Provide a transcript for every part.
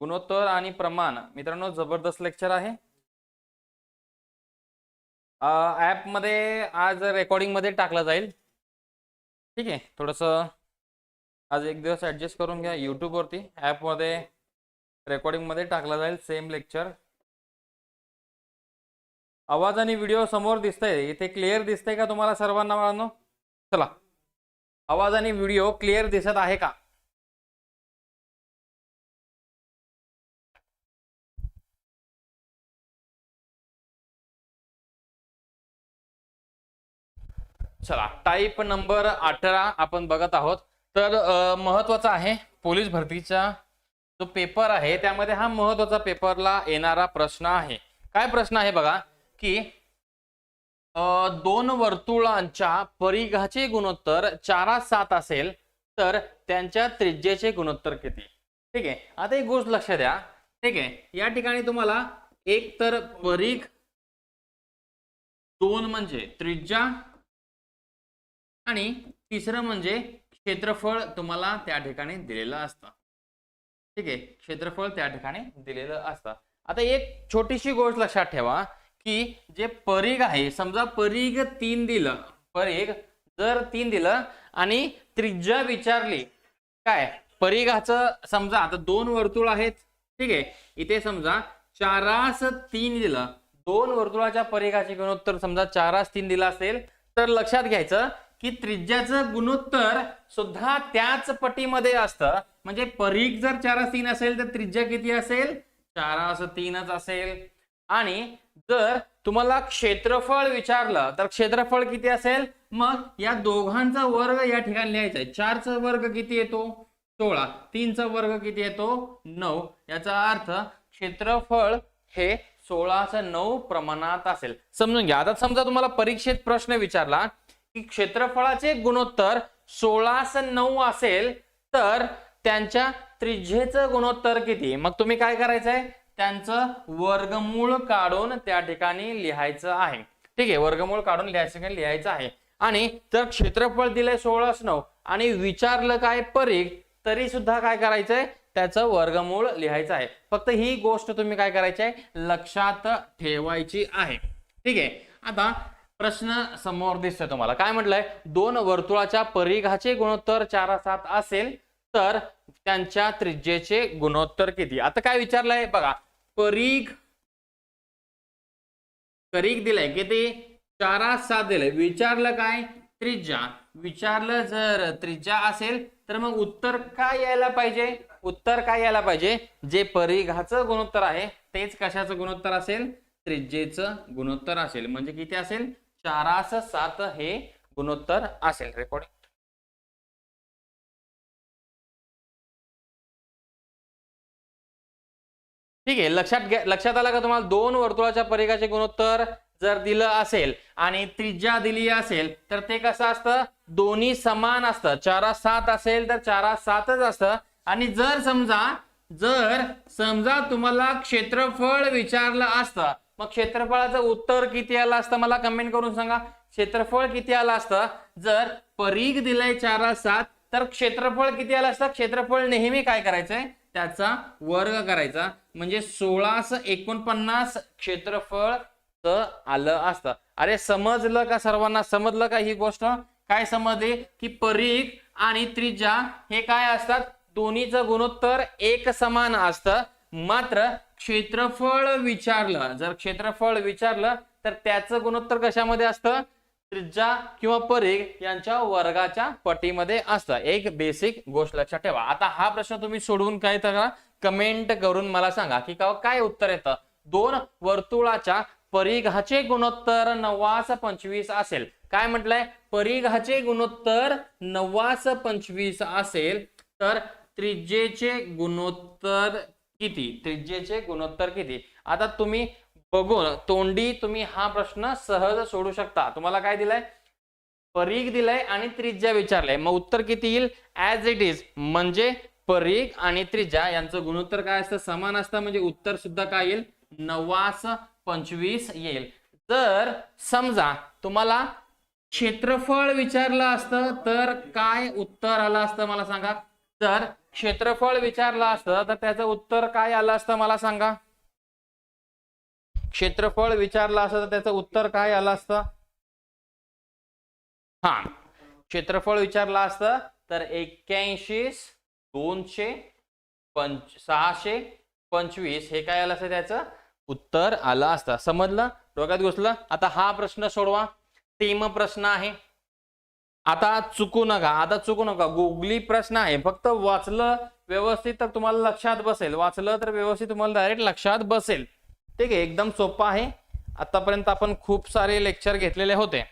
गुणोत्तर आणि प्रमाण. मित्रांनो जबरदस्त लेक्चर आहे. ऍपमध्ये आज रेकॉर्डिंगमध्ये टाकलं जाईल. ठीक आहे थोडस आज एक दिवस ॲडजस्ट करून घ्या. यूट्यूबवरती वरती ऍपमध्ये रेकॉर्डिंगमध्ये टाकला जाईल सेम लेक्चर आवाज आणि व्हिडिओ समोर दिसतंय. इथे क्लिअर दिसतंय का तुम्हाला सर्वांना बाळांनो चला. आवाज आणि व्हिडिओ क्लिअर दिसत आहे का? चला टाईप नंबर अठरा आपण बघत आहोत. तर महत्त्वाचा आहे पोलीस भरतीचा जो पेपर आहे त्यामध्ये हा महत्त्वाचा पेपरला येणारा प्रश्न आहे. काय प्रश्न आहे बघा की दोन वर्तुळांच्या परिघाचे गुणोत्तर चारा सात असेल तर त्यांच्या त्रिज्येचे गुणोत्तर किती? ठीक आहे आता एक गोष्ट लक्ष द्या. ठीक आहे या ठिकाणी तुम्हाला एक तर परिघ दोन म्हणजे त्रिज्या आणि तिसरं म्हणजे क्षेत्रफळ तुम्हाला त्या ठिकाणी दिलेलं असतं. ठीक आहे? क्षेत्रफळ त्या ठिकाणी दिलेलं असतं. आता एक छोटीशी गोष्ट लक्षात ठेवा की जे परीघ आहे समजा परीघ तीन दिलं परीघ जर तीन दिलं आणि त्रिज्या विचारली काय? परीघाचं समजा आता दोन वर्तुळ आहेत ठीक आहे? इथे समजा चारास तीन दिलं दोन वर्तुळाच्या परीघाची गुणोत्तर समजा चारास तीन दिलं असेल तर लक्षात घ्यायचं की त्रिज्याचं गुणोत्तर सुद्धा त्याच पटीमध्ये असतं. म्हणजे परीख जर चारास तीन असेल तर त्रिज्या किती असेल? चारास तीनच असेल. आणि जर तुम्हाला क्षेत्रफळ विचारलं तर क्षेत्रफळ किती असेल? मग या दोघांचा वर्ग या ठिकाणी लिहायचा आहे. चारचा वर्ग किती येतो? सोळा. तीनचा वर्ग किती येतो? नऊ. याचा अर्थ क्षेत्रफळ हे सोळाचं नऊ प्रमाणात असेल. समजून घ्या. आता समजा तुम्हाला परीक्षेत प्रश्न विचारला की क्षेत्रफळाचे गुणोत्तर सोळास नऊ असेल तर त्यांच्या त्रिज्येचं गुणोत्तर किती? मग तुम्ही काय करायचंय? त्यांचं वर्गमूळ काढून त्या ठिकाणी लिहायचं आहे. ठीक आहे वर्गमूळ काढून लिहायचं लिहायचं आहे. आणि जर क्षेत्रफळ दिलंय सोळास नऊ आणि विचारलं काय परीख तरी सुद्धा काय करायचंय? त्याचं वर्गमूळ लिहायचं आहे. फक्त ही गोष्ट तुम्ही काय करायची आहे लक्षात ठेवायची आहे. ठीक आहे. आता प्रश्न समोर दिसतोय तुम्हाला. काय म्हटलंय? दोन वर्तुळाच्या परिघाचे गुणोत्तर चार सात असेल तर त्यांच्या त्रिज्येचे गुणोत्तर किती? आता काय विचारलंय? बघा. परीघ परीघ दिलंय किती? चारा सात दिलंय. विचारलं काय? त्रिज्या. विचारलं जर त्रिज्या असेल तर मग उत्तर काय यायला पाहिजे? उत्तर काय यायला पाहिजे? जे परिघाचं गुणोत्तर आहे तेच कशाचं गुणोत्तर असेल? त्रिज्येचं गुणोत्तर असेल. म्हणजे किती असेल? चारास सात हे गुणोत्तर असेल. रेकॉर्डिंग ठीक आहे. लक्षात लक्षात आलं का तुम्हाला? दोन वर्तुळाच्या परिघाचे गुणोत्तर जर दिलं असेल आणि त्रिज्या दिली असेल तर ते कसं असतं? दोन्ही समान असतं. चारा सात असेल तर चारा सातच असतं. आणि जर समजा जर समजा तुम्हाला क्षेत्रफळ विचारलं असतं मग क्षेत्रफळाचं उत्तर किती आलं असतं मला कमेंट करून सांगा. क्षेत्रफळ किती आलं असतं? जर परीघ दिलाय चारा सात तर क्षेत्रफळ किती आलं असतं? क्षेत्रफळ नेहमी काय करायचंय? त्याचा वर्ग करायचा. म्हणजे सोळास एकोणपन्नास क्षेत्रफळ आलं असतं. अरे समजलं का सर्वांना? समजलं का ही गोष्ट? काय समजली? की परीघ आणि त्रिज्या हे काय असतात? दोन्हीचं गुणोत्तर एक समान असतं. मात्र क्षेत्रफळ विचारलं. जर क्षेत्रफळ विचारलं तर त्याचं गुणोत्तर कशामध्ये असतं? त्रिज्या किंवा परीघ यांच्या वर्गाच्या पटीमध्ये असतं. एक बेसिक गोष्ट लक्षात ठेवा. आता हा प्रश्न तुम्ही सोडवून काय तर कमेंट करून मला सांगा की काय उत्तर येतं? दोन वर्तुळाच्या परिघाचे गुणोत्तर नव्वास पंचवीस असेल. काय म्हटलंय? परिघाचे गुणोत्तर नव्वास पंचवीस असेल तर त्रिज्येचे गुणोत्तर किती? त्रिज्येचे गुणोत्तर किती? आता तुम्ही बघून तोंडी तुम्ही हा प्रश्न सहज सोडू शकता. तुम्हाला काय दिलाय? परीघ दिलाय आणि त्रिज्या विचारलंय. मग उत्तर किती येईल? ऍज इट इज म्हणजे परीघ आणि त्रिज्या यांचं गुणोत्तर काय असतं? समान असतं. म्हणजे उत्तर सुद्धा काय येईल? नवास पंचवीस येईल. जर समजा तुम्हाला क्षेत्रफळ विचारलं असतं तर काय उत्तर आलं असतं? मला सांगा. जर क्षेत्रफळ विचारलं असतं तर त्याचं उत्तर काय आलं असतं मला सांगा? क्षेत्रफळ विचारलं असतं तर त्याचं उत्तर काय आलं असतं? हा. क्षेत्रफळ विचारलं असतं तर एक्क्याऐंशी दोनशे पंच सहाशे पंचवीस हे काय आलं असतं त्याचं? उत्तर आलं असतं. समजलं? डोक्यात घुसलं? आता हा प्रश्न सोडवा. टीम प्रश्न आहे. आता चुकू नका आता चुकू नका. गुगली प्रश्न आहे. फक्त वाचलं व्यवस्थित तर तुम्हाला लक्षात बसेल. वाचलं तर व्यवस्थित तुम्हाला डायरेक्ट लक्षात बसेल. ठीक आहे एकदम सोपं आहे. आतापर्यंत आपण खूप सारे लेक्चर घेतलेले होते.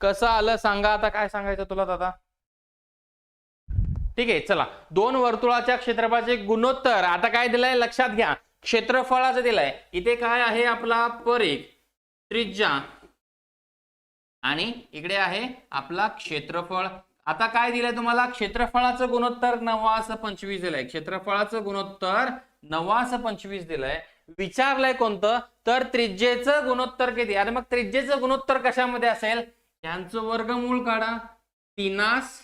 कसं आलं सांगा आता काय सांगायचं तुला दादा? ठीक आहे चला. दोन वर्तुळाच्या क्षेत्रफळाचे गुणोत्तर. आता काय दिलंय? लक्षात घ्या. क्षेत्रफळाचं दिलंय. इथे काय आहे आपला परीघ? त्रिज्या. आणि इकडे आहे आपला क्षेत्रफळ. आता काय दिलंय तुम्हाला? क्षेत्रफळाचं गुणोत्तर नवास पंचवीस दिलंय. क्षेत्रफळाचं गुणोत्तर नवास पंचवीस दिलंय. विचारलंय कोणतं? तर त्रिज्येचं गुणोत्तर किती? आणि मग त्रिज्येचं गुणोत्तर कशामध्ये असेल? यांचं वर्गमूळ काढा. तीनास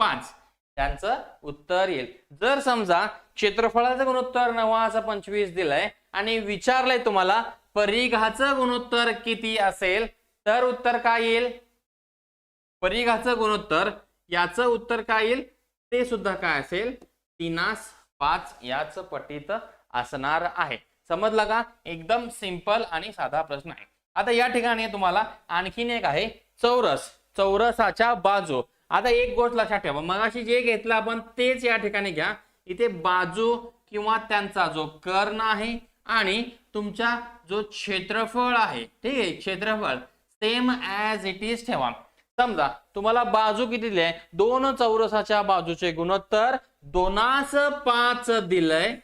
पाच. त्यांचं उत्तर येईल. जर समजा क्षेत्रफळाचं गुणोत्तर नवास पंचवीस दिलंय आणि विचारलंय तुम्हाला परिघाचं गुणोत्तर किती असेल? तर उत्तर काय येईल? परिघाचं गुणोत्तर याचं उत्तर काय येईल? ते सुद्धा काय असेल? तीनास पाच याच पटीत असणार आहे. समजलं का? एकदम सिंपल आणि साधा प्रश्न आहे. आता या ठिकाणी तुम्हाला आणखीन एक आहे चौरस. चौरसाच्या बाजू. आता एक गोष्ट लक्षात ठेवा. मगाशी जे घेतलं आपण तेच या ठिकाणी घ्या. इथे बाजू किंवा त्यांचा जो कर्ण आहे आणि तुमचा जो क्षेत्रफळ आहे ठीक आहे क्षेत्रफळ. सेम ऍज इट इज ठेवा. समजा तुम्हाला बाजू किती दिली दोन चौरसाच्या बाजूचे गुणोत्तर दोनास पाच दिलंय.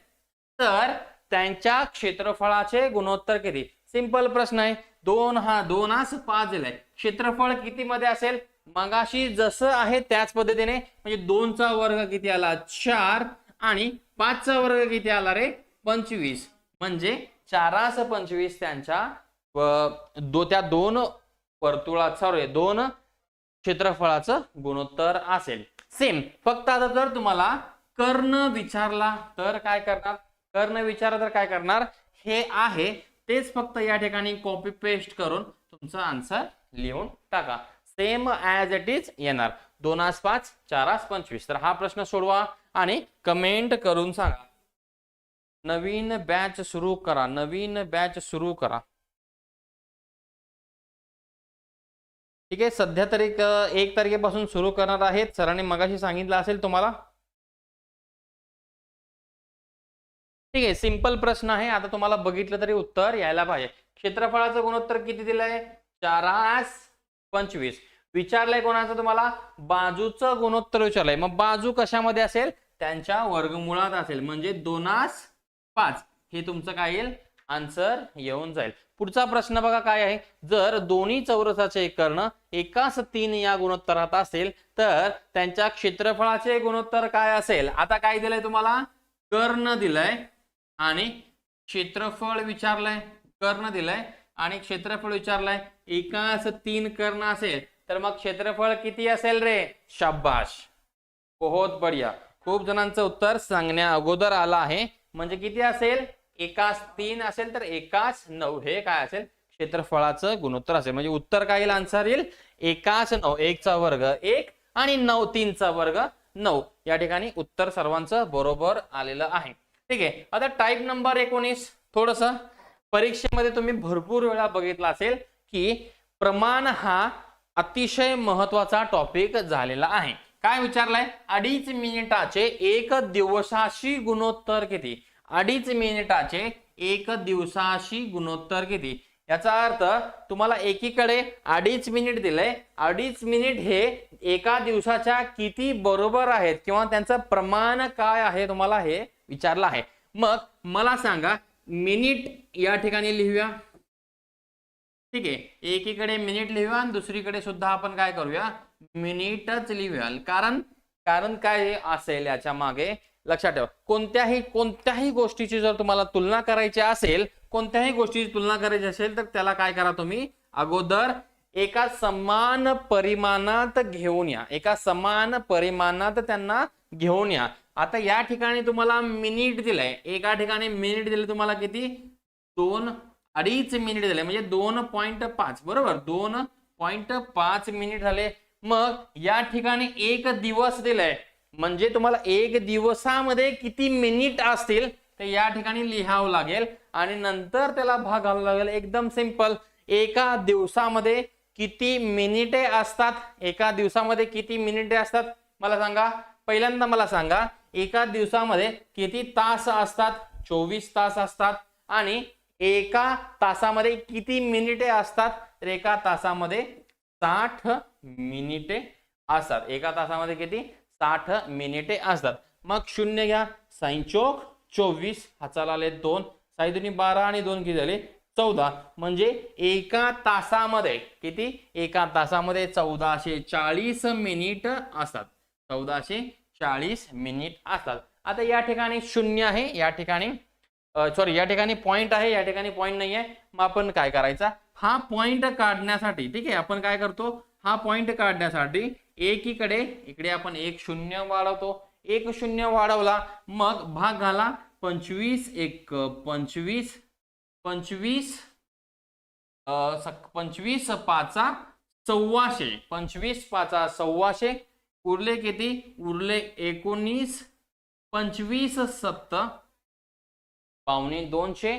तर त्यांच्या क्षेत्रफळाचे गुणोत्तर किती? सिंपल प्रश्न आहे. दोन हा दोनास पाच दिलाय. क्षेत्रफळ किती मध्ये असेल? मगाशी जसं आहे त्याच पद्धतीने म्हणजे दोनचा वर्ग किती आला? चार. आणि पाचचा वर्ग किती आला रे? पंचवीस. म्हणजे चारास पंचवीस त्यांच्या दो त्या दोन वर्तुळात सॉरी दोन क्षेत्रफळाचं गुणोत्तर असेल. सेम फक्त आता जर तुम्हाला कर्ण विचारला तर काय करणार? कर्ण विचारला तर काय करणार? हे आहे. तेच फक्त या ठिकाणी कॉपी पेस्ट करून तुमचा आन्सर लिहून टाका. सेम ऍज इट इज येणार. दोन आस पाच चार आस पंचवीस. तर हा प्रश्न सोडवा आणि कमेंट करून सांगा. नवीन बॅच सुरू करा. नवीन बॅच सुरू करा. ठीक आहे सध्या तरी एक तारखेपासून सुरू करणार आहेत. सरांनी मगाशी सांगितलं असेल तुम्हाला? ठीक आहे सिंपल प्रश्न आहे. आता तुम्हाला बघितलं तरी उत्तर यायला पाहिजे. क्षेत्रफळाचं गुणोत्तर किती दिलंय? चारास पंचवीस. विचारलंय कोणाचं तुम्हाला? बाजूचं गुणोत्तर विचारलंय. मग बाजू कशामध्ये असेल? त्यांच्या वर्गमुळात असेल. म्हणजे दोनास पाच. हे तुमचं काय येईल? आन्सर येऊन जाईल. पुढचा प्रश्न बघा काय आहे? जर दोन्ही चौरसाचे कर्ण एकाच तीन या गुणोत्तरात असेल तर त्यांच्या क्षेत्रफळाचे गुणोत्तर काय असेल? आता काय दिलंय तुम्हाला? कर्ण दिलंय आणि क्षेत्रफळ विचारलंय. कर्ण दिलंय आणि क्षेत्रफळ विचारलंय. एकाच तीन कर्ण असेल तर मग क्षेत्रफळ किती असेल रे? शाबाश बहुत बढिया. खूप जणांचं उत्तर सांगण्या अगोदर आलं आहे. म्हणजे किती असेल? एकाच तीन असेल तर एकाच नऊ. हे काय असेल? क्षेत्रफळाचं गुणोत्तर असेल. म्हणजे उत्तर काय येईल? आन्सर येईल. एकाच नऊ. एकचा वर्ग एक आणि नऊ तीनचा वर्ग नऊ. या ठिकाणी उत्तर सर्वांचं बरोबर आलेलं आहे. ठीक आहे. आता टाईप नंबर एकोणीस. थोडस परीक्षेमध्ये तुम्ही भरपूर वेळा बघितला असेल की प्रमाण हा अतिशय महत्त्वाचा टॉपिक झालेला आहे. काय विचारलाय? अडीच मिनिटाचे एक दिवसाशी गुणोत्तर किती? अडीच मिनिटाचे एक दिवसाशी गुणोत्तर किती? याचा अर्थ तुम्हाला एकीकडे अडीच मिनिट दिलंय. अडीच मिनिट हे एका दिवसाच्या किती बरोबर आहेत किंवा त्यांचं प्रमाण काय आहे तुम्हाला हे विचारलं आहे. मग मला सांगा मिनिट या ठिकाणी लिहूया. ठीक आहे. एकीकडे मिनिट लिहूया आणि दुसरीकडे सुद्धा आपण काय करूया? मिनिटच लिहूया. कारण कारण काय असेल याच्या मागे? लक्षात ठेवा. कोणत्याही कोणत्याही गोष्टीची जर तुम्हाला तुलना करायची असेल कोणत्याही गोष्टीची तुलना करायची असेल तर त्याला काय करा तुम्ही? अगोदर एका समान परिमाणात घेऊन या. एका समान परिमाणात त्यांना घेऊन या. आता या ठिकाणी तुम्हाला मिनिट दिलंय. एका ठिकाणी मिनिट दिले तुम्हाला किती? दोन अडीच मिनिट दिले. म्हणजे दोन पॉईंट पाच. बरोबर? दोन पॉईंट पाच मिनिट झाले. मग या ठिकाणी एक दिवस दिलाय. म्हणजे तुम्हाला एक दिवसामध्ये किती मिनिट असतील ते या ठिकाणी लिहावं लागेल. आणि नंतर त्याला भाग घालावं लागेल. एकदम सिंपल. एका दिवसामध्ये किती मिनिटे असतात? एका दिवसामध्ये किती मिनिटे असतात? मला सांगा. पहिल्यांदा मला सांगा. एका दिवसामध्ये किती तास असतात? चोवीस तास असतात. आणि एका तासामध्ये किती मिनिटे असतात? तर एका तासामध्ये साठ मिनिटे असतात. एका तासामध्ये किती? साठ मिनिटे असतात. मग शून्य घ्या. साईंचोक चोवीस हाचाला आले दोन. साई दोन्ही बारा आणि दोन किती झाले? चौदा. म्हणजे एका तासामध्ये किती? एका तासामध्ये चौदाशे चाळीस मिनिट असतात. चौदाशे चाळीस मिनिट असतात. आता या ठिकाणी शून्य आहे. या ठिकाणी सॉरी या ठिकाणी पॉईंट आहे. या ठिकाणी पॉईंट नाही आहे मग आपण काय करायचा? हा पॉईंट काढण्यासाठी ठीक आहे आपण काय करतो? हा पॉईंट काढण्यासाठी एकीकडे इकडे आपण एक शून्य वाढवतो. एक शून्य वाढवला मग भाग घाला. पंचवीस एक पंचवीस पंचवीस पंचवीस पाचा सव्वाशे. पंचवीस पाचा सव्वाशे उरले किती? उरले एकोणीस. पंचवीस सत्त पावणे दोनशे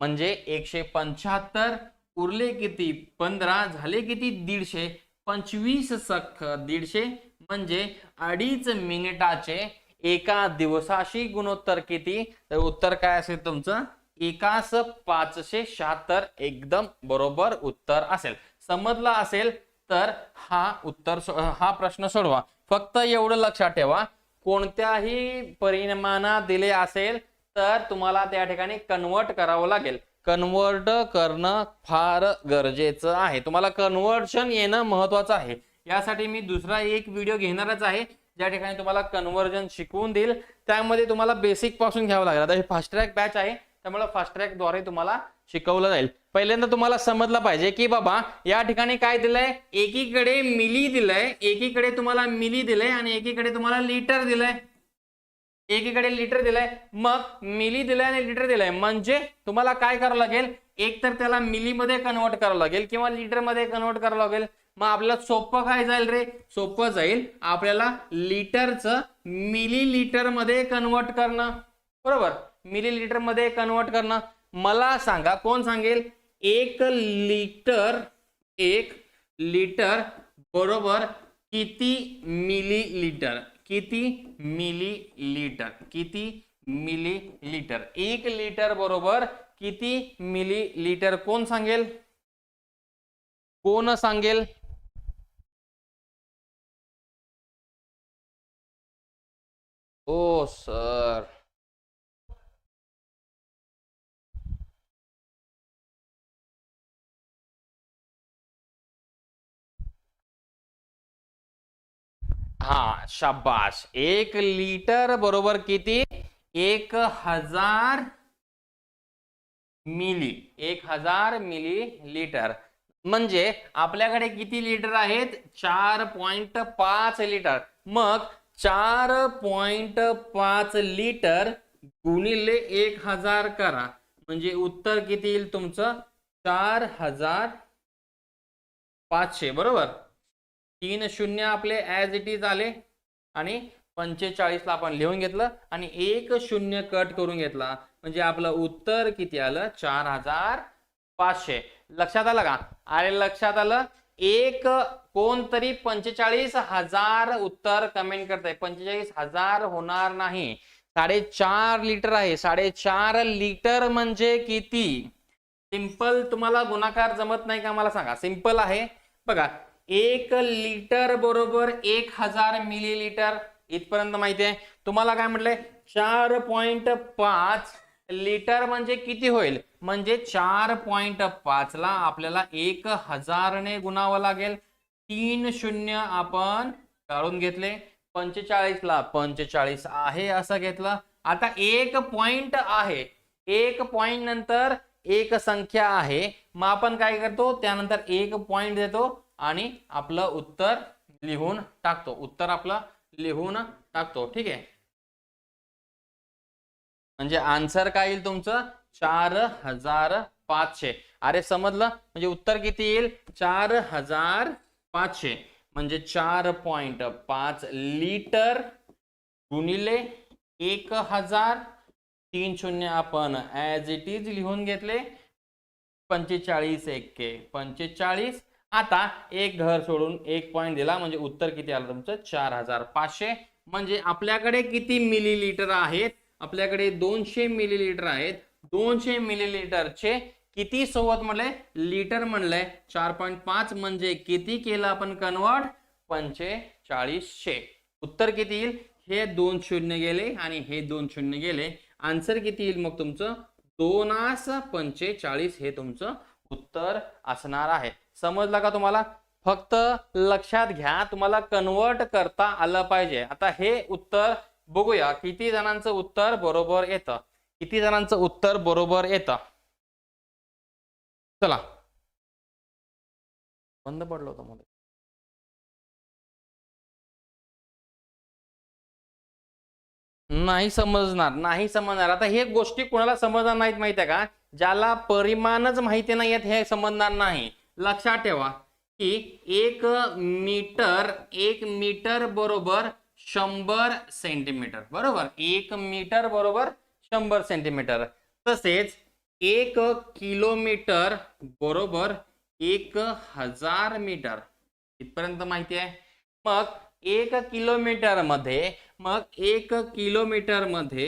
म्हणजे एकशे पंच्याहत्तर. उरले किती? पंधरा झाले किती? दीडशे. पंचवीस सख दीडशे म्हणजे अडीच मिनिटाचे एका दिवसाशी गुणोत्तर किती? तर उत्तर काय असेल तुमचं? एकास पाचशे शहात्तर एकदम बरोबर उत्तर असेल. समजलं असेल तर हा उत्तर हा प्रश्न सोडवा. फक्त एवढं लक्षात ठेवा. कोणत्याही परिमाणात दिले असेल तर तुम्हाला त्या ठिकाणी कन्वर्ट करावं लागेल. कन्वर्ट करणं फार गरजेचं आहे. तुम्हाला कन्वर्शन येणं महत्वाचं आहे. यासाठी मी दुसरा एक व्हिडिओ घेणारच आहे. ज्या ठिकाणी तुम्हाला कन्वर्जन शिकवून देईल. त्यामध्ये तुम्हाला बेसिकपासून घ्यावं लागेल. आता हे फास्ट ट्रॅक बॅच आहे. त्यामुळे फास्ट तुम्हाला शिकवलं जाईल. पहिल्यांदा तुम्हाला समजलं पाहिजे की बाबा या ठिकाणी काय दिलंय? एकीकडे मिली दिलंय एकीकडे तुम्हाला मिली दिलंय आणि एकीकडे तुम्हाला लिटर दिलंय. एकीकडे लिटर दिलंय मग मिली दिलंय आणि लिटर दिलंय. म्हणजे तुम्हाला काय करावं लागेल? एक तर त्याला मिलीमध्ये कन्वर्ट करावं लागेल किंवा लिटरमध्ये कन्वर्ट करावं लागेल. मग आपल्याला सोपं काय जाईल रे? सोपं जाईल आपल्याला लिटरचं मिली लिटरमध्ये कन्वर्ट करणं. बरोबर? मिली लिटरमध्ये कन्वर्ट करणं. मला सांगा कोण सांगेल? एक लिटर एक लिटर बरोबर किती मिली लिटर किती मिली लिटर किती मिली लिटर एक लिटर बरोबर किती मिली लिटर कोण सांगेल? कोण सांगेल? ओ सर. हा शाबाश एक लिटर बरोबर किती? एक हजार मिली एक हजार मिली लिटर म्हणजे आपल्याकडे किती लिटर आहेत? चार पॉइंट पाच लिटर. मग चार पॉइंट पाच लिटर गुणिले एक हजार करा. म्हणजे उत्तर किती येईल तुमचं? चार हजार पाचशे बरोबर? तीन शून्य आपले ॲज इट इज आले आणि पंचेचाळीसला आपण लिहून घेतलं आणि एक शून्य कट करून घेतला. म्हणजे आपलं उत्तर किती आलं? चार हजार पाचशे. लक्षात आलं का? अरे लक्षात आलं. एक कोणतरी पंचेचाळीस हजार उत्तर कमेंट करताय. पंचेचाळीस हजार होणार नाही. साडेचार लिटर आहे. साडेचार लिटर म्हणजे किती? सिंपल तुम्हाला गुणाकार जमत नाही का? मला सांगा. सिंपल आहे. बघा. एक लिटर बरोबर एक हजार मिली लिटर इथपर्यंत माहिती आहे. तुम्हाला काय म्हटलंय? चार पॉइंट पाच लिटर म्हणजे किती होईल? म्हणजे चार पॉइंट पाच ला आपल्याला एक हजारने गुणावं लागेल. तीन शून्य आपण काढून घेतले. पंचेचाळीस ला पंचेचाळीस आहे असं घेतलं. आता एक पॉइंट आहे. एक पॉइंट नंतर एक संख्या आहे. मग आपण काय करतो? त्यानंतर एक पॉइंट देतो. आणि आपलं उत्तर लिहून टाकतो. उत्तर आपलं लिहून टाकतो. ठीक आहे? म्हणजे आन्सर काय येईल तुमचं? चार हजार पाचशे. अरे समजलं? म्हणजे उत्तर किती येईल? चार हजार पाचशे. म्हणजे चार पॉइंट पाच लिटर गुणिले एक हजार तीन शून्य आपण ऍज इट इज लिहून घेतले. पंचेचाळीस एक्के पंचेचाळीस आता एक घर सोडून एक पॉईंट दिला म्हणजे उत्तर किती आलं तुमचं? चार हजार पाचशे म्हणजे आपल्याकडे किती मिलीलिटर आहेत? आपल्याकडे दोनशे मिलीलिटर आहेत. दोनशे मिलीलिटरचे किती सोबत म्हणले? लिटर म्हणलंय चार पॉईंट पाच म्हणजे किती केलं आपण कन्वर्ट पंचेचाळीसशे. उत्तर किती येईल? हे दोन शून्य गेले आणि हे दोन शून्य गेले. आन्सर किती येईल मग तुमचं? दोनास पंचेचाळीस हे तुमचं उत्तर असणार आहे. समजलं का तुम्हाला? फक्त लक्षात घ्या तुम्हाला कन्वर्ट करता आलं पाहिजे. आता हे उत्तर बघूया. किती जणांचं उत्तर बरोबर येतं? किती जणांचं उत्तर बरोबर येतं? चला. बंद पडलं होतं मध्ये. नाही समजणार नाही समजणार. आता हे गोष्टी कोणाला समजणार नाहीत माहिती आहे का? ज्याला परिमाणच माहिती नाही आहेत हे समजणार नाही. लक्षात ठेवा की एक मीटर एक मीटर बरोबर शंभर सेंटीमीटर बरोबर? एक मीटर बरोबर शंभर सेंटीमीटर. तसेच एक किलोमीटर बरोबर एक हजार मीटर. इथपर्यंत माहिती आहे? मग एक किलोमीटरमध्ये मग एक किलोमीटरमध्ये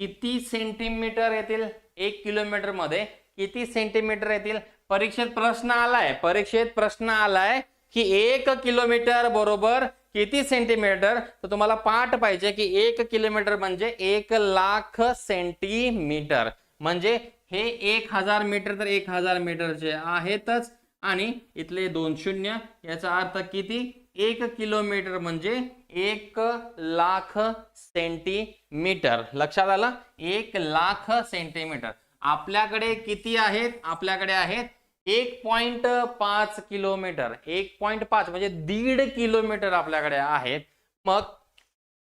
किती सेंटीमीटर येतील? एक किलोमीटरमध्ये किती सेंटीमीटर येतील? परीक्षेत प्रश्न आलाय. परीक्षेत प्रश्न आलाय की एक किलोमीटर बरोबर किती सेंटीमीटर तर तुम्हाला पाठ पाहिजे की एक किलोमीटर म्हणजे एक लाख सेंटीमीटर म्हणजे हे एक हजार मीटर तर एक हजार मीटरचे आहेतच. आणि इथले दोन शून्य याचा अर्थ किती? एक किलोमीटर म्हणजे एक लाख सेंटीमीटर लक्षात आलं? एक लाख सेंटीमीटर आपल्याकडे किती आहेत? आपल्याकडे आहेत एक पॉइंट पाच किलोमीटर एक पॉइंट पाच म्हणजे दीड किलोमीटर आपल्याकडे आहेत मग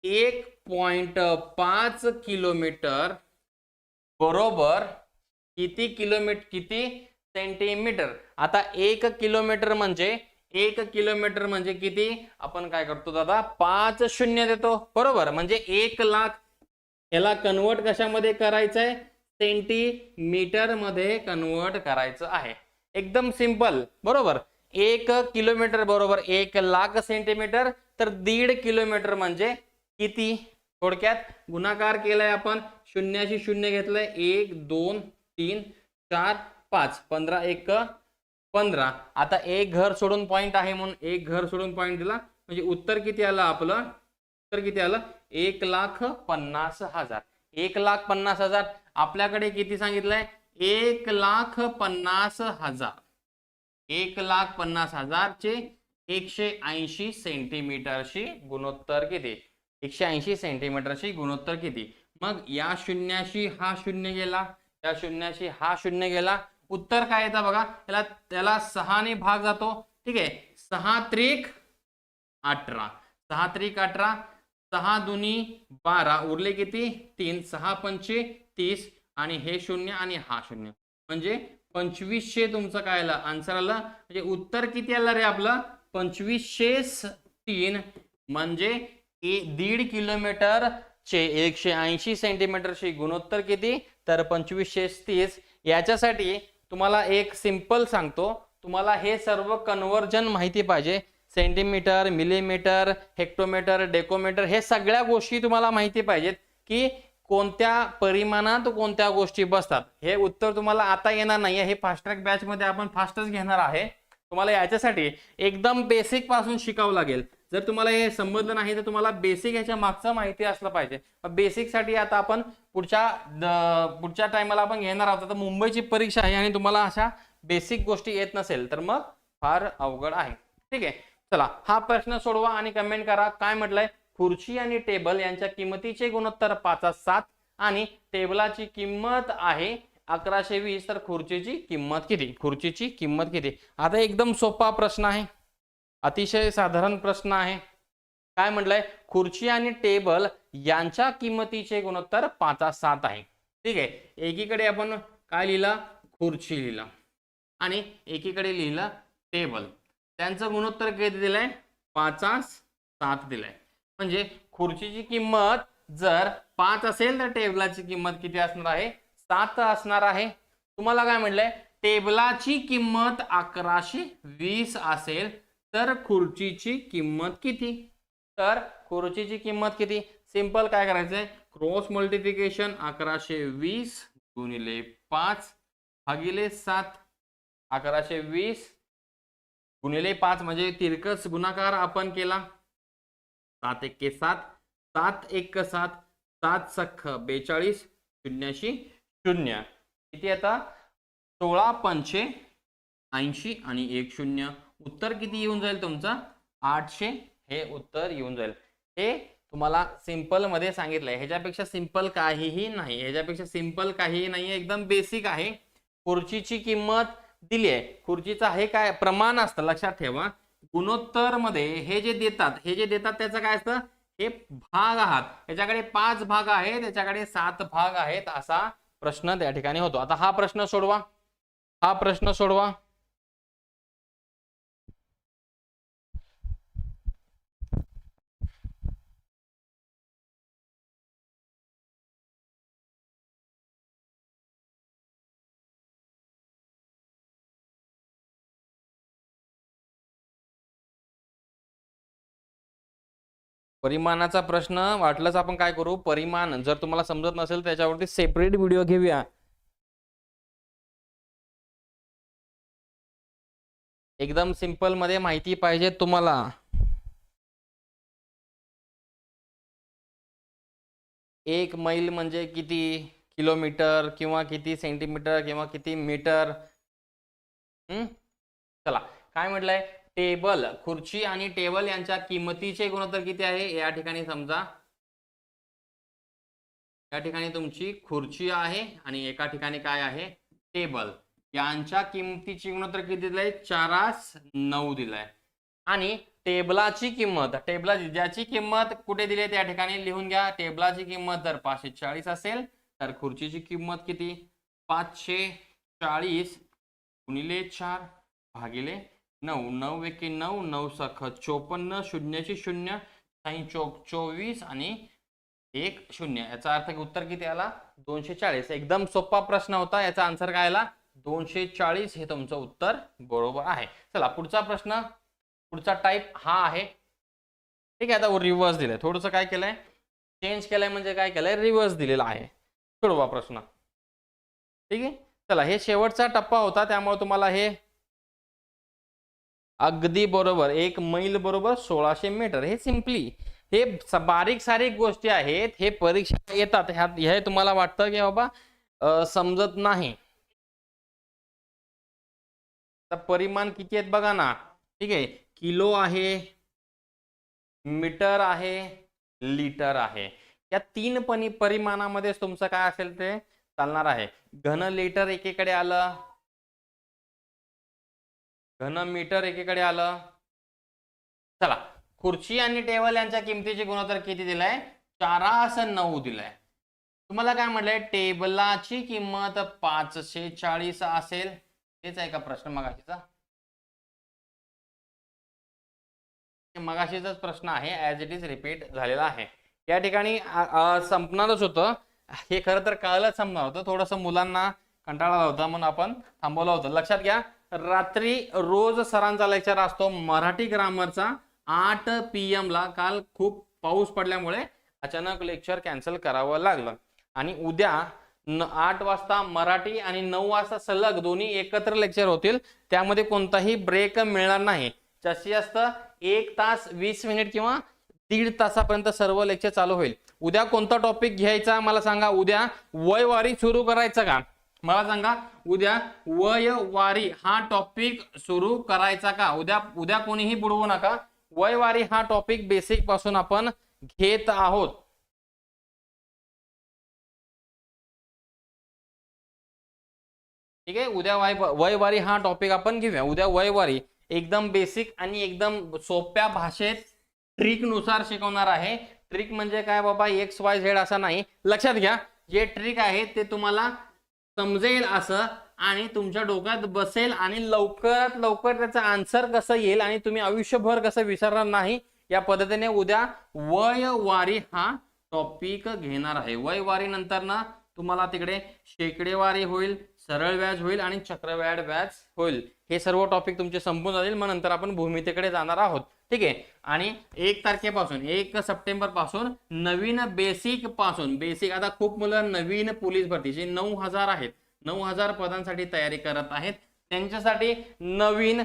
एक पॉइंट पाच किलोमीटर बरोबर किती किलोमीटर किती सेंटीमीटर? आता एक किलोमीटर म्हणजे एक किलोमीटर म्हणजे किती? आपण काय करतो दादा? पाच शून्य देतो. बरोबर? म्हणजे एक लाख. याला कन्वर्ट कशामध्ये करायचं आहे सेंटीमीटरमध्ये कन्वर्ट करायचं आहे. एकदम सिंपल. बरोबर? एक किलोमीटर बरोबर एक लाख सेंटीमीटर तर दीड किलोमीटर म्हणजे किती? थोडक्यात गुणाकार केलाय आपण. शून्याशी शून्य घेतलंय. एक दोन तीन चार पाच. पंधरा एक पंधरा. आता एक घर सोडून पॉईंट आहे म्हणून एक घर सोडून पॉईंट दिला. म्हणजे उत्तर किती आलं आपलं? उत्तर किती आलं? एक लाख पन्नास हजार. एक लाख पन्नास हजार. आपल्याकडे किती सांगितलंय? एक लाख पन्नास हजार. एक लाख पन्नास हजारचे एकशे ऐंशी सेंटीमीटरशी गुणोत्तर किती? एकशे ऐंशी सेंटीमीटरशी गुणोत्तर किती? मग या शून्याशी हा शून्य गेला. या शून्याशी हा शून्य गेला. उत्तर काय येतं बघा? त्याला त्याला सहाने भाग जातो. ठीक आहे? सहा त्रिक अठरा. सहा त्रिक अठरा सहा दुनी बारा. उरले किती? तीन. सहा पंचे तीस. आणि हे शून्य आणि हा शून्य. म्हणजे पंचवीसशे तुमचं काय आलं? आन्सर आलं? म्हणजे उत्तर किती आलं रे आपलं? पंचवीसशे तीन. म्हणजे ए- दीड किलोमीटर चे एकशे ऐंशी सेंटीमीटरशी गुणोत्तर किती? तर पंचवीसशे तीस. याच्यासाठी तुम्हाला एक सिंपल सांगतो. तुम्हाला हे सर्व कन्वर्जन माहिती पाहिजे. सेंटीमीटर मिलीमीटर हेक्टोमीटर डेकोमीटर हे सगळ्या गोष्टी तुम्हाला माहिती पाहिजेत की कोणत्या परिमाणात कोणत्या गोष्टी बसतात? हे उत्तर तुम्हाला आता येणार नाही हे फास्ट ट्रॅक बॅच मध्ये आपण फास्टच घेणार आहे. तुम्हाला याच्यासाठी एकदम बेसिकपासून शिकावं लागेल. जर तुम्हाला हे समजलं नाही तर तुम्हाला बेसिक याच्या मागचं माहिती असलं पाहिजे. बेसिकसाठी आता आपण पुढच्या पुढच्या टायमाला आपण घेणार आहोत. आता मुंबईची परीक्षा आहे आणि तुम्हाला अशा बेसिक गोष्टी येत नसेल तर मग फार अवघड आहे. ठीक आहे. चला हा प्रश्न सोडवा आणि कमेंट करा. काय म्हटलंय? खुर्ची आणि टेबल यांच्या किंमतीचे गुणोत्तर पाच सात आणि टेबलाची किंमत आहे अकराशे वीस तर खुर्चीची किंमत किती? खुर्चीची किंमत किती? आता एकदम सोपा प्रश्न आहे. अतिशय साधारण प्रश्न आहे. काय म्हटलंय? खुर्ची आणि टेबल यांच्या किंमतीचे गुणोत्तर पाचा सात आहे. ठीक आहे. एकीकडे आपण काय लिहिलं? खुर्ची लिहिलं. आणि एकीकडे लिहिलं टेबल. त्यांचं गुणोत्तर किती दिलंय? पाच सात दिलंय. म्हणजे खुर्चीची किंमत जर पाच असेल तर टेबलाची किंमत किती असणार आहे? सात असणार आहे. तुम्हाला काय म्हटलंय? टेबलाची किंमत अकराशे वीस असेल तर खुर्चीची किंमत किती? तर खुर्चीची किंमत किती? सिंपल काय करायचंय? क्रॉस मल्टिप्लिकेशन अकराशे वीस गुणिले पाच भागिले सात. अकराशे वीस गुणिले पाच म्हणजे तिरकस गुणाकार आपण केला. सात एक्के सात सात एक सात सात सख्ख बेचाळीस शून्याशी शून्य. किती आता? सोळा पंचे ऐंशी आणि एक शून्य. उत्तर किती येऊन जाईल तुमचं? आठशे. हे उत्तर येऊन जाईल. हे तुम्हाला सिंपलमध्ये सांगितलंय. ह्याच्यापेक्षा सिंपल काहीही नाही. ह्याच्यापेक्षा सिंपल काहीही नाही. एकदम बेसिक आहे. खुर्चीची किंमत दिली आहे. खुर्चीचं हे काय? प्रमाण असतं. लक्षात ठेवा. गुणोत्तरमध्ये हे जे देतात हे जे देतात त्याचं काय असतं? हे भाग आहात. त्याच्याकडे पाच भाग आहेत त्याच्याकडे सात भाग आहेत असा प्रश्न त्या ठिकाणी होतो. आता हा प्रश्न सोडवा. हा प्रश्न सोडवा. परिमाणाचा प्रश्न वाटलंच आपण काय करू? परिमाण. जर तुम्हाला समजत नसेल त्याच्यावरती सेपरेट व्हिडिओ घेऊया. एकदम सिंपलमध्ये माहिती पाहिजे तुम्हाला. एक मैल म्हणजे किती किलोमीटर किंवा किती सेंटीमीटर किंवा किती मीटर हम्म चला. काय म्हटलंय? टेबल खुर्ची आणि टेबल यांच्या किंमतीचे गुणोत्तर किती आहे? या ठिकाणी समजा. या ठिकाणी तुमची खुर्ची आहे आणि एका ठिकाणी काय आहे? टेबल. यांच्या किंमतीची गुणोत्तर किती दिलंय? चारास नऊ दिलाय. आणि टेबलाची किंमत टेबलाची ज्याची किंमत कुठे दिली त्या ठिकाणी लिहून घ्या. टेबलाची किंमत जर पाचशे चाळीस असेल तर खुर्चीची किंमत किती? पाचशे चाळीस गुणिले चार भागिले नऊ नऊ एके नऊ नऊ सख चोपन्न शून्यशे शून्य साई चोक चोवीस आणि एक शून्य. याचा अर्थ उत्तर किती आला? दोनशे चाळीस. एकदम सोपा प्रश्न होता. याचा आन्सर काय आला? दोनशे चाळीस हे तुमचं उत्तर बरोबर आहे. चला पुढचा प्रश्न. पुढचा टाईप हा आहे. ठीक आहे आता रिव्हर्स दिलंय. थोडंसं काय केलंय? चेंज केलंय म्हणजे काय केलंय? रिव्हर्स दिलेला आहे. सोडवा प्रश्न. ठीक आहे? चला हे शेवटचा टप्पा होता. त्यामुळे तुम्हाला हे अगदी बरोबर. एक मैल बरोबर सोळाशे मीटर. हे सिम्पली हे बारीक सारीक गोष्टी आहेत. हे परीक्षा येतात. ह्या हे तुम्हाला वाटतं की बाबा समजत नाही. तर परिमाण किती आहेत बघा ना. ठीक आहे. किलो आहे मीटर आहे लिटर आहे. या तीन पण परिमाणामध्येच तुमचं काय असेल ते चालणार आहे. घन लिटर एकीकडे आलं घन मीटर एकीकडे आलं. चला खुर्ची आणि टेबल यांच्या किमतीचे गुणोत्तर किती दिलाय? चारास नऊ दिलाय. तुम्हाला काय म्हटलंय? टेबलाची किंमत पाचशे चाळीस असेल. हेच आहे का प्रश्न मगाशीचा? मगाशीचाच प्रश्न आहे. ऍज इट इज रिपीट झालेला आहे. या ठिकाणी संपणारच होतं. हे खरं तर कळलंच संपणार होतं. थोडंसं मुलांना कंटाळा होता म्हणून आपण थांबवलं होतं. लक्षात घ्या रात्री रोज सरांचा लेक्चर असतो मराठी ग्रामरचा. आठ पी एमला काल खूप पाऊस पडल्यामुळे अचानक लेक्चर कॅन्सल करावं लागलं. आणि उद्या न आठ वाजता मराठी आणि नऊ वाजता सलग दोन्ही एकत्र लेक्चर होतील. त्यामध्ये कोणताही ब्रेक मिळणार नाही. जास्तीत जास्त एक तास वीस मिनिट किंवा दीड तासापर्यंत सर्व लेक्चर चालू होईल. उद्या कोणता टॉपिक घ्यायचा मला सांगा. उद्या वयवारी सुरू करायचं का? मला सांगा उद्या वयवारी हा टॉपिक सुरू करायचा का? उद्या उद्या कोणीही बुडवू नका. वयवारी हा टॉपिक बेसिकपासून आपण घेत आहोत. ठीक आहे? उद्या वाय वयवारी हा टॉपिक आपण घेऊया. उद्या वयवारी एकदम बेसिक आणि एकदम सोप्या भाषेत ट्रिकनुसार शिकवणार आहे. ट्रिक म्हणजे काय बाबा? एक्स वाय झेड असा नाही. लक्षात घ्या. जे ट्रिक आहे ते तुम्हाला समजेल असं आणि तुमच्या डोक्यात बसेल आणि लवकरात लवकर त्याचा आन्सर कसं येईल आणि तुम्ही आयुष्यभर कसं विसरणार नाही या पद्धतीने उद्या वयवारी हा टॉपिक घेणार आहे. वयवारी नंतर ना तुम्हाला तिकडे शेकडेवारी होईल सरळ व्याज होईल आणि चक्रव्याड व्याज होईल. हे सर्व टॉपिक तुमचे संपून जातील मग नंतर आपण भूमितेकडे जाणार आहोत. ठीक आहे? आणि एक तारखेपासून एक सप्टेंबरपासून नवीन बेसिकपासून बेसिक आता खूप मुलं नवीन पोलीस भरती जे नऊ हजार आहेत नऊ हजार पदांसाठी तयारी करत आहेत. त्यांच्यासाठी नवीन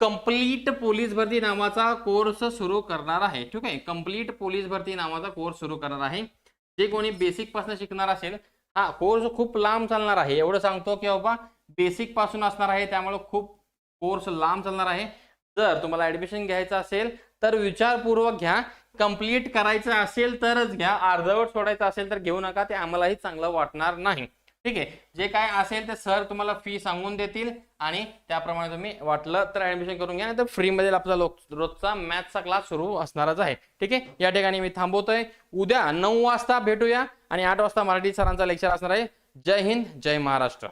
कंप्लीट पोलीस भरती नावाचा कोर्स सुरू करणार आहे. ठीक आहे? कंप्लीट पोलीस भरती नावाचा कोर्स सुरू करणार आहे. जे कोणी बेसिकपासून शिकणार असेल हा कोर्स खूप लांब चालणार आहे. एवढं सांगतो की बाबा बेसिकपासून असणार आहे त्यामुळे खूप कोर्स लांब चालणार आहे. जर तुम्हाला ऍडमिशन घ्यायचं असेल तर विचारपूर्वक घ्या. कंप्लीट करायचं असेल तरच घ्या. अर्धवट सोडायचं असेल तर घेऊ नका. ते आम्हालाही चांगलं वाटणार नाही. ठीक आहे? जे काय असेल ते सर तुम्हाला फी सांगून देतील आणि त्याप्रमाणे तुम्ही वाटलं तर ऍडमिशन करून घ्या. नाही तर फ्रीमध्ये आपला रोजचा मॅथचा क्लास सुरू असणारच आहे. ठीक आहे? या ठिकाणी मी थांबवतोय. उद्या नऊ वाजता भेटूया आणि आठ वाजता मराठी सरांचा लेक्चर असणार आहे. जय हिंद जय महाराष्ट्र.